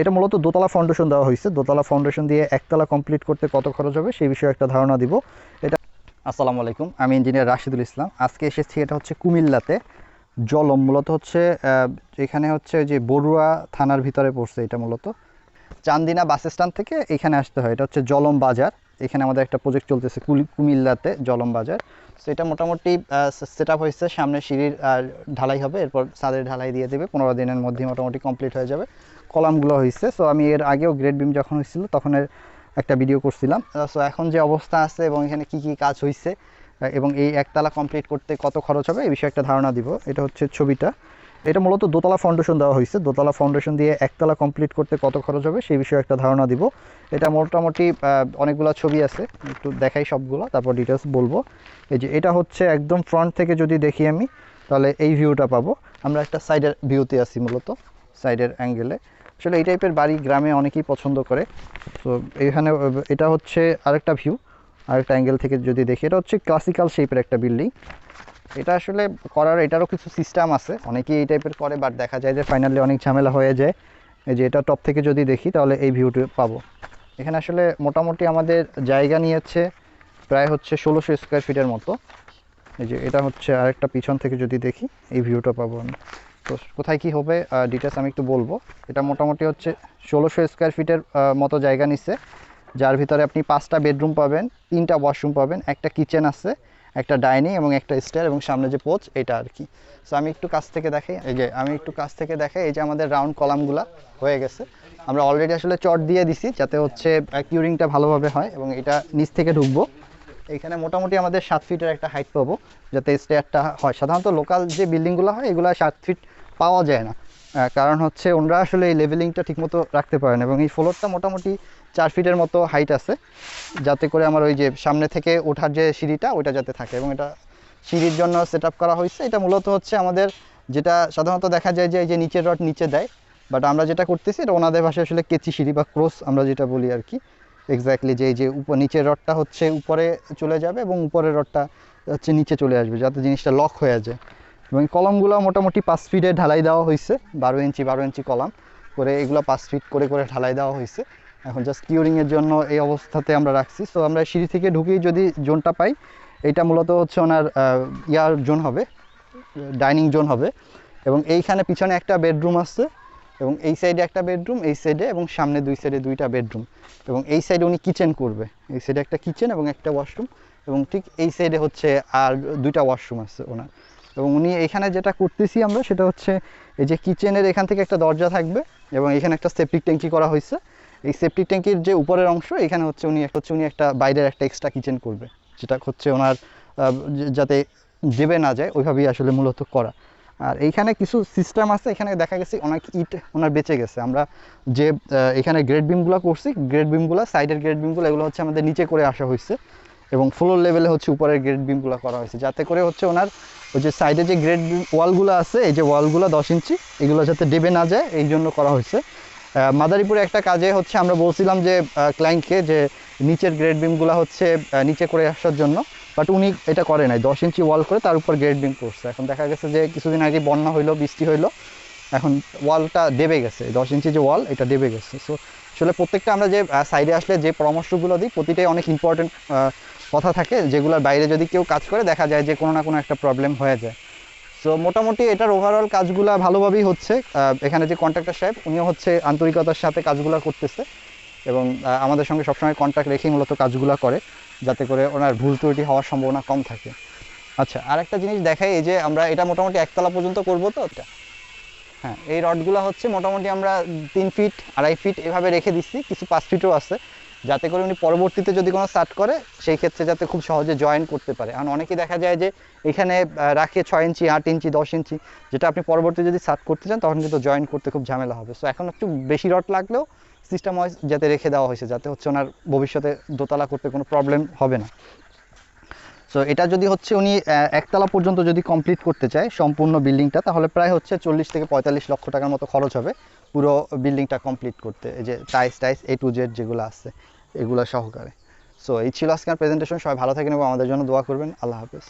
এটা মূলত দোতলা ফাউন্ডেশন দেওয়া হয়েছে। দোতলা ফাউন্ডেশন দিয়ে একতলা কমপ্লিট করতে কত খরচ হবে সেই বিষয়ে একটা ধারণা দিব। এটা আসসালামু আলাইকুম, আমি ইঞ্জিনিয়ার রাশিদুল ইসলাম। আজকে এসেছি এটা হচ্ছে কুমিল্লাতে। জলম মূলত হচ্ছে এখানে হচ্ছে যে বড়ুয়া থানার ভিতরে পড়ছে এটা মূলত। চান্দিনা বাস স্ট্যান্ড থেকে এখানে আসতে হয়। এটা হচ্ছে জলম বাজার। এখানে আমাদের একটা প্রজেক্ট চলতেছে কুমিল্লাতে জলম বাজার তো এটা মোটামুটি সেট আপ হয়েছে সামনে সিঁড়ির ঢালাই হবে, এরপর সাদের ঢালাই দিয়ে দেবে, পনেরো দিনের মধ্যে মোটামুটি কমপ্লিট হয়ে যাবে। কলামগুলো হয়েছে সো আমি এর আগেও গ্রেড বিম যখন হয়েছিল, তখন এর একটা ভিডিও করছিলাম। সো এখন যে অবস্থা আছে এবং এখানে কি কি কাজ হয়েছে এবং এই একতলা কমপ্লিট করতে কত খরচ হবে, এই বিষয়ে একটা ধারণা দিব। এটা হচ্ছে ছবিটা। এটা মূলত দোতলা ফাউন্ডেশন দেওয়া হয়েছে। দোতলা ফাউন্ডেশন দিয়ে একতলা কমপ্লিট করতে কত খরচ হবে সেই বিষয়ে একটা ধারণা দিব। এটা মোটামুটি অনেকগুলো ছবি আছে। একটু দেখাই সবগুলো তারপর ডিটেলস বলব। এই যে এটা হচ্ছে একদম ফ্রন্ট থেকে যদি দেখি আমি তাহলে এই ভিউটা পাবো। আমরা একটা সাইডের ভিউতে আছি মূলত সাইডের অ্যাঙ্গেলে আসলে এই টাইপের বাড়ি গ্রামে অনেকেই পছন্দ করে। তো এইখানে আহ, এটা হচ্ছে আরেকটা ভিউ আরেকটা অ্যাঙ্গেল থেকে যদি দেখি এটা হচ্ছে ক্লাসিক্যাল শেপের একটা বিল্ডিং এটা আসলে করার, এটারও কিছু সিস্টেম আছে। অনেকেই এই টাইপের করে বাট দেখা যায় যে ফাইনালি অনেক ঝামেলা হয়ে যায়। যে এটা টপ থেকে যদি দেখি, তাহলে এই ভিউটি পাবো। এখানে আসলে মোটামুটি আমাদের জায়গা নিয়েছে প্রায় হচ্ছে ষোলোশো স্কোয়ার ফিটের মতো। এই যে এটা হচ্ছে আরেকটা পিছন থেকে যদি দেখি, এই ভিউটা পাবো আমি। তো কোথায় কি হবে ডিটেলস আমি একটু বলব। এটা মোটামুটি হচ্ছে ষোলোশো স্কোয়ার ফিটের মতো জায়গা নিচ্ছে যার ভিতরে আপনি পাঁচটা বেডরুম পাবেন, তিনটা ওয়াশরুম পাবেন, একটা কিচেন আছে। একটা ডাইনিং এবং একটা স্টেয়ার এবং সামনে যে পোচ, এটা আর কি। সো আমি একটু কাছ থেকে দেখাই, এই যে, আমি একটু কাছ থেকে দেখাই, এই যে আমাদের রাউন্ড কলামগুলা হয়ে গেছে। আমরা অলরেডি আসলে চট দিয়ে দিছি, যাতে হচ্ছে কিউরিংটা ভালোভাবে হয় এবং এটা নিচ থেকে ঢুকবো। এখানে মোটামুটি আমাদের সাত ফিটের একটা হাইট পাবো, যাতে স্টেয়ারটা হয়। সাধারণত লোকাল যে বিল্ডিংগুলো হয়, এগুলো সাত ফিট পাওয়া যায় না। কারণ হচ্ছে ওনারা আসলে এই লেভেলিংটা ঠিকমতো রাখতে পারেন এবং এই ফ্লোরটা মোটামুটি চার ফিটের মতো হাইট আছে, যাতে করে আমার ওই যে সামনে থেকে ওঠার যে সিঁড়িটা, ওইটা যাতে থাকে এবং এটা সিঁড়ির জন্য সেট করা হয়েছে। এটা মূলত হচ্ছে আমাদের যেটা সাধারণত দেখা যায় যে এই যে নিচের রড নিচে দেয় বাট আমরা যেটা করতেছি এটা ওনাদের ভাষায় আসলে কেচি সিঁড়ি বা ক্রস আমরা যেটা বলি আর কি। এক্স্যাক্টলি যে এই যে উপ, নিচের রডটা হচ্ছে উপরে চলে যাবে এবং উপরের রডটা হচ্ছে নিচে চলে আসবে, যাতে জিনিসটা লক হয়ে যায়। এবং কলমগুলো মোটামুটি পাঁচ ফিটে ঢালাই দেওয়া হয়েছে, বারো ইঞ্চি বারো ইঞ্চি কলাম করে এগুলো পাঁচ ফিট করে করে ঢালাই দেওয়া হয়েছে। এখন জাস্ট কিউরিংয়ের জন্য এই অবস্থাতে আমরা রাখছি। সো আমরা সিঁড়ি থেকে ঢুকেই যদি জোনটা পাই এটা মূলত হচ্ছে ওনার ইয়ার জোন হবে, ডাইনিং জোন হবে। এবং এইখানে পিছনে একটা বেডরুম আছে এবং এই সাইডে একটা বেডরুম, এই সাইডে এবং সামনে দুই সাইডে দুইটা বেডরুম। এবং এই সাইডে উনি কিচেন করবে। এই সাইডে একটা কিচেন এবং একটা ওয়াশরুম এবং ঠিক এই সাইডে হচ্ছে আর দুইটা ওয়াশরুম আছে ওনার। এবং উনি এখানে যেটা করতেছি আমরা সেটা হচ্ছে এই যে কিচেনের এখান থেকে একটা দরজা থাকবে এবং এখানে একটা সেপটিক ট্যাঙ্কি করা হয়েছে। এই সেপটিক ট্যাঙ্কির যে উপরের অংশ, এখানে হচ্ছে উনি হচ্ছে উনি একটা বাইরের একটা এক্সট্রা কিচেন করবে, যেটা হচ্ছে ওনার যাতে দেবে না যায়, ওইভাবেই আসলে মূলত করা। আর এইখানে কিছু সিস্টেম আছে, এখানে দেখা গেছে অনেক ইট ওনার বেঁচে গেছে। আমরা যে এখানে গ্রেড বিমগুলো করছি গ্রেড বিমগুলো সাইডের গ্রেড বিমগুলো এগুলো হচ্ছে আমাদের নিচে করে আসা হয়েছে এবং ফ্লোর লেভেলে হচ্ছে উপরের গ্রেড বিমগুলো করা হয়েছে, যাতে করে হচ্ছে ওনার ওই যে সাইডে যে গ্রেড ওয়ালগুলো আছে, এই যে ওয়ালগুলো দশ ইঞ্চি, এগুলো যাতে দেবে না যায়, এই জন্য করা হয়েছে। মাদারীপুরে একটা কাজে হচ্ছে, আমরা বলছিলাম যে ক্লায়েন্টকে যে নিচের গ্রেড বিমগুলো হচ্ছে নিচে করে আসার জন্য বাট উনি এটা করে নাই, দশ ইঞ্চি ওয়াল করে তার উপর গ্রেড বিম করছে। এখন দেখা গেছে যে, কিছুদিন আগে বন্যা হইল, বৃষ্টি হইল, এখন ওয়ালটা দেবে গেছে, দশ ইঞ্চি যে ওয়াল এটা দেবে গেছে। সো আসলে প্রত্যেকটা আমরা যে সাইডে আসলে যে পরামর্শগুলো দিই, প্রতিটাই অনেক ইম্পর্টেন্ট কথা থাকে, যেগুলোর বাইরে যদি কেউ কাজ করে, দেখা যায় যে কোনো না কোনো একটা প্রবলেম হয়ে যায়। সো মোটামুটি এটার ওভারঅল কাজগুলো ভালোভাবেই হচ্ছে। এখানে যে কন্ট্রাক্টর সাহেব, উনিও হচ্ছে আন্তরিকতার সাথে কাজগুলো করতেছে এবং আমাদের সঙ্গে সবসময় কন্ট্যাক্ট রেখেই মূলত কাজগুলো করে, যাতে করে ওনার ভুল ত্রুটি হওয়ার সম্ভাবনা কম থাকে। আচ্ছা আর একটা জিনিস দেখাই, এই যে আমরা এটা মোটামুটি একতলা পর্যন্ত করব তো? এটা হ্যাঁ এই রডগুলো হচ্ছে মোটামুটি আমরা তিন ফিট, আড়াই ফিট এভাবে রেখে দিচ্ছি, কিছু পাঁচ ফিটও আছে। যাতে করে উনি পরবর্তীতে যদি কোনো সার্ট করে, সেই ক্ষেত্রে যাতে খুব সহজে জয়েন করতে পারে। কারণ অনেকেই দেখা যায় যে এখানে রাখে ছয় ইঞ্চি, আট ইঞ্চি, দশ ইঞ্চি, যেটা আপনি পরবর্তী যদি সার্ট করতে চান, তখন কিন্তু জয়েন করতে খুব ঝামেলা হবে। সো এখন একটু বেশি রট লাগলেও সিস্টেম ওয়াইজ যাতে রেখে দেওয়া হয়েছে, যাতে হচ্ছে ওনার ভবিষ্যতে দোতলা করতে কোনো প্রবলেম হবে না। সো এটা যদি হচ্ছে উনি একতলা পর্যন্ত যদি কমপ্লিট করতে চায় সম্পূর্ণ বিল্ডিংটা, তাহলে প্রায় হচ্ছে চল্লিশ থেকে পঁয়তাল্লিশ লক্ষ টাকার মতো খরচ হবে পুরো বিল্ডিংটা কমপ্লিট করতে। এই যে টাইস টাইস এ টু জেড যেগুলো আছে, এগুলো সহকারে। সো এই ছিল আজকের প্রেজেন্টেশন সবাই ভালো থাকেন এবং আমাদের জন্য দোয়া করবেন। আল্লাহ হাফেজ।